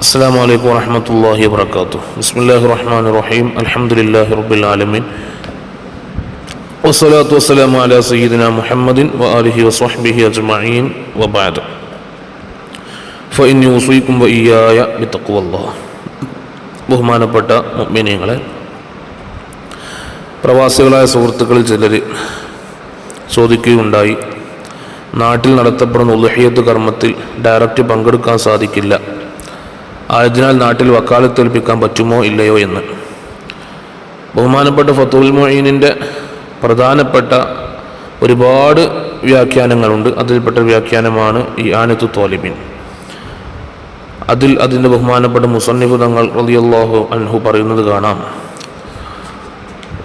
السلام عليكم ورحمة الله وبركاته بسم الله الرحمن الرحيم الحمد لله رب العالمين والصلاة والسلام على سيدنا محمد وآله وصحبه أجمعين وبعد فإني أوصيكم وإياي بتقوى الله ബഹുമാനപ്പെട്ട മുഅ്മിനീങ്ങളെ പ്രവാസികളായ സുഹൃത്തുക്കളിൽ ചിലർ ചോദിക്കുകയുണ്ടായി നാട്ടിൽ നടത്തപ്പെടുന്ന ഉലഹിയത്ത് കർമ്മത്തിൽ ഡയറക്റ്റ് പങ്കെടുക്കാൻ സാധിക്കില്ല ആയതിനാൽ നാട്ടിൽ വക്കാലത്ത് ഏൽപ്പിക്കാൻ പറ്റുമോ ഇല്ലയോ എന്ന്. ബഹുമാനപ്പെട്ട ഫത്തുൽ മൊയ്നിന്റെ പ്രധാനപ്പെട്ട ഒരുപാട് വ്യാഖ്യാനങ്ങളുണ്ട്. അതിൽപ്പെട്ട വ്യാഖ്യാനമാണ് ഈ ആനത്തു തോലിബിൻ അതിൽ അതിന്റെ ബഹുമാനപ്പെട്ട മുസന്നിഫ് തങ്ങൾ റളിയല്ലാഹു അൻഹു പറയുന്നത് കാണാം.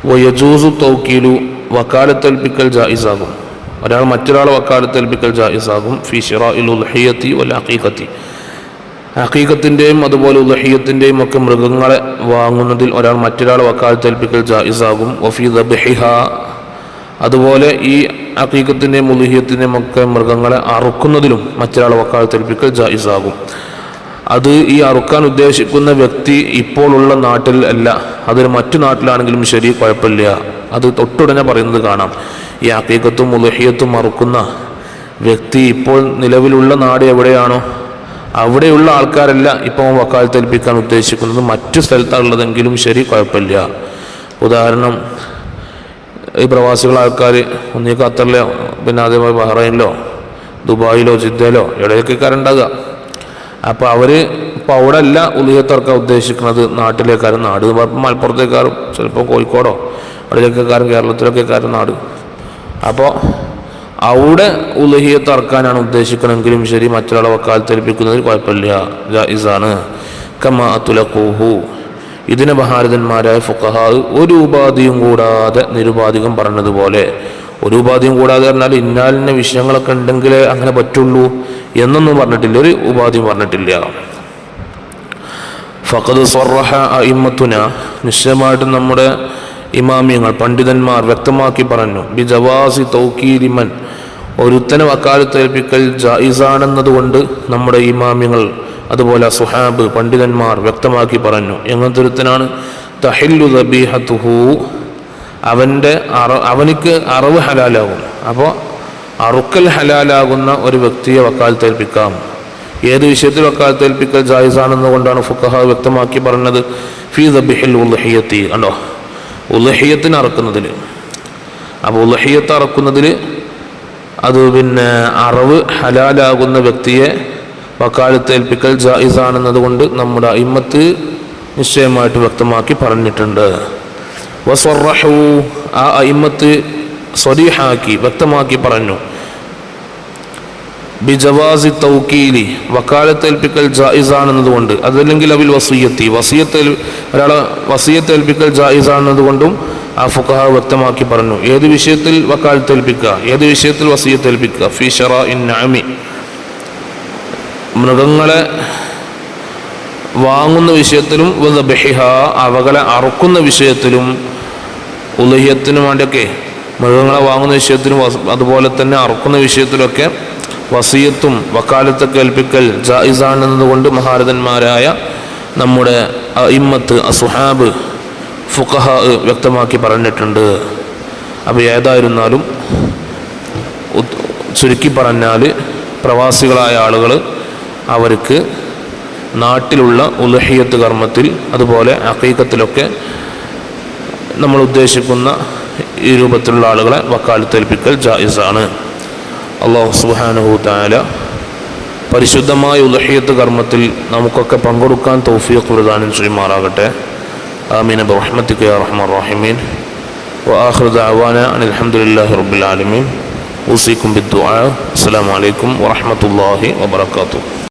വയജൂസു തൗക്കീലു വക്കാലത്തേൽപ്പിക്കൽ ജായിസാകും. ഒരാൾ മറ്റൊരാളെ വക്കാലത്തേൽപ്പിക്കൽ ജായിസാകും. ഫി ഷിറാഇൽ ഉൽഹിയത്തി വൽ അഖീഖത്തി. അഖീഖത്തിന്റെയും അതുപോലെ ഉദഹീയത്തിന്റെയും ഒക്കെ മൃഗങ്ങളെ വാങ്ങുന്നതിൽ ഒരാൾ മറ്റൊരാളെ വക്കാലത്തേൽപ്പിക്കൽ ജായിസാകും. വഫി ദബിഹ അതുപോലെ ഈ അഖീഖത്തിന്റെയും ഉദഹീയത്തിന്റെയും ഒക്കെ മൃഗങ്ങളെ അറുക്കുന്നതിലും മറ്റൊരാളെ വക്കാലത്തേൽപ്പിക്കൽ ജായിസാകും. അത് ഈ അറുക്കാൻ ഉദ്ദേശിക്കുന്ന വ്യക്തി ഇപ്പോഴുള്ള നാട്ടിൽ അല്ല. അതൊരു മറ്റു നാട്ടിലാണെങ്കിലും ശരി കുഴപ്പമില്ല. അത് തൊട്ടുടനെ പറയുന്നത് കാണാം. ഈ അക്കീക്കത്തും ഉലഹിയത്തും അറുക്കുന്ന വ്യക്തി ഇപ്പോൾ നിലവിലുള്ള നാട് എവിടെയാണോ? അവിടെയുള്ള ആൾക്കാരല്ല ഇപ്പം വക്കാലത്തേൽപ്പിക്കാൻ ഉദ്ദേശിക്കുന്നത് മറ്റു സ്ഥലത്താണുള്ളതെങ്കിലും ശരി കുഴപ്പമില്ല. ഉദാഹരണം ഈ പ്രവാസികൾ ആൾക്കാർ ഒന്നീ ഖത്തറിലോ പിന്നെ അതേപോലെ ബഹ്റൈനിലോ ദുബായിലോ ജിദ്ദയിലോ എവിടെയൊക്കെ ഉണ്ടാകുക അപ്പോൾ അവർ ഇപ്പോൾ അവിടെ അല്ല ഉലിയത്തർക്ക ഉദ്ദേശിക്കുന്നത് നാട്ടിലേക്കാരും നാട്. മലപ്പുറത്തേക്കാരും ചിലപ്പോൾ കോഴിക്കോടോ കേരളത്തിലൊക്കെ കേരളത്തിലൊക്കെക്കാരും നാട്. അപ്പോൾ അവിടെ ഉലഹിയത്ത് തർക്കാനാണ് ഉദ്ദേശിക്കണമെങ്കിലും ശരി മറ്റൊരാളെ വക്കാൽ വക്കാലത്തേൽപ്പിക്കുന്നതിൽ കുഴപ്പമില്ല. ജായിസാണ്. കമാ തുലക്കൂഹു ഇതിനെ ഭാരതന്മാരായ ഫുക്കഹാവ് ഒരു ഉപാധിയും കൂടാതെ നിരുപാധികം പറഞ്ഞതുപോലെ. ഒരു ഉപാധിയും കൂടാതെ പറഞ്ഞാൽ ഇന്നാലിന്റെ വിഷയങ്ങളൊക്കെ ഉണ്ടെങ്കിലേ അങ്ങനെ പറ്റുള്ളൂ എന്നൊന്നും പറഞ്ഞിട്ടില്ല. ഒരു ഉപാധിയും പറഞ്ഞിട്ടില്ല. ഫഖദ് സ്വറഹ അയിമത്തുന. നിശ്ചയമായിട്ടും നമ്മുടെ ഇമാമിയങ്ങൾ പണ്ഡിതന്മാർ വ്യക്തമാക്കി പറഞ്ഞു ബി ജവാസി തൗക്കീരിമൻ ഒരുത്തനെ വക്കാലത്തേൽപ്പിക്കൽ ജായിസാണെന്നതുകൊണ്ട് നമ്മുടെ ഇമാമിയങ്ങൾ അതുപോലെ സുഹാബ് പണ്ഡിതന്മാർ വ്യക്തമാക്കി പറഞ്ഞു. എങ്ങനത്തെ ഒരുത്തനാണ് തഹില്ലു ദബീഹത്തുഹു. അവന്റെ അറ അവനിക്ക് അറിവ് ഹലാലാകും. അപ്പോൾ അറുക്കൽ ഹലാലാകുന്ന ഒരു വ്യക്തിയെ വക്കാലത്ത് വക്കാലത്തേൽപ്പിക്കാം ഏത് വിഷയത്തിൽ വക്കാലത്തേൽപ്പിക്കൽ ഏൽപ്പിക്കൽ ജായിസാണെന്നുകൊണ്ടാണ് ഫുക്കഹ വ്യക്തമാക്കി പറഞ്ഞത്? ഫീ ദബിഹിൽ ഉലഹിയത്തി കണ്ടോ? ഉലഹിയത്തിന് അറക്കുന്നതിൽ. അപ്പോൾ ഉലഹിയത്ത് അറക്കുന്നതിൽ അത് പിന്നെ അറിവ് ഹലാലാകുന്ന വ്യക്തിയെ വക്കാലത്തേൽപ്പിക്കൽ ജായിസാണെന്നത് കൊണ്ട് നമ്മുടെ അയിമത്ത് നിശ്ചയമായിട്ട് വ്യക്തമാക്കി പറഞ്ഞിട്ടുണ്ട്. വസ്വറഹു ആ അയിമത്ത് സ്വരീഹാക്കി വ്യക്തമാക്കി പറഞ്ഞു. ബിജവാസി തൗക്കീലി വക്കാലത്തേൽപ്പിക്കൽ ജായിസാണെന്നതുകൊണ്ട് അതല്ലെങ്കിൽ അവിൽ വസീയത്തി. വസീയത്തേൽ ഒരാളെ വസീയത്തേൽപ്പിക്കൽ ജായിസാണെന്നതുകൊണ്ടും ആ ഫുഖഹ വ്യക്തമാക്കി പറഞ്ഞു. ഏത് വിഷയത്തിൽ വക്കാലത്തേൽപ്പിക്കുക? ഏത് വിഷയത്തിൽ വസീയത്തേൽപ്പിക്കുക? ഫി ഷറ ഇൻ നാമി മൃഗങ്ങളെ വാങ്ങുന്ന വിഷയത്തിലും ബഹിഹ അവകളെ അറുക്കുന്ന വിഷയത്തിലും ഉലഹ്യത്തിനു വേണ്ടിയൊക്കെ മൃഗങ്ങളെ വാങ്ങുന്ന വിഷയത്തിലും അതുപോലെ തന്നെ അറുക്കുന്ന വിഷയത്തിലൊക്കെ വസീയത്തും വക്കാലത്ത് കേൾപ്പിക്കൽ ജായിസാണെന്നതുകൊണ്ട് മഹാരഥന്മാരായ നമ്മുടെ ഇമ്മത്ത് അസുഹാബ് ഫുഖഹ വ്യക്തമാക്കി പറഞ്ഞിട്ടുണ്ട്. അപ്പോൾ ഏതായിരുന്നാലും ചുരുക്കി പറഞ്ഞാൽ പ്രവാസികളായ ആളുകൾ അവർക്ക് നാട്ടിലുള്ള ഉലഹിയത്ത് കർമ്മത്തിൽ അതുപോലെ അക്കീക്കത്തിലൊക്കെ നമ്മൾ ഉദ്ദേശിക്കുന്ന ഈ രൂപത്തിലുള്ള ആളുകളെ വക്കാലത്തേൽപ്പിക്കൽ ജായിസാണ്. അള്ളാഹു സുബാനഹു താല പരിശുദ്ധമായ ഉലഹിയത്ത് കർമ്മത്തിൽ നമുക്കൊക്കെ പങ്കെടുക്കാൻ തൗഫീഖ് പ്രദാനം ചെയ്യുമാറാകട്ടെ ആമീൻ ബറഹ്മത്തിക്ക് യാ റഹ്മാൻ റഹീമീൻ وآخر دعوانا أن الحمد لله رب العالمين أوصيكم بالدعاء السلام عليكم ورحمة الله وبركاته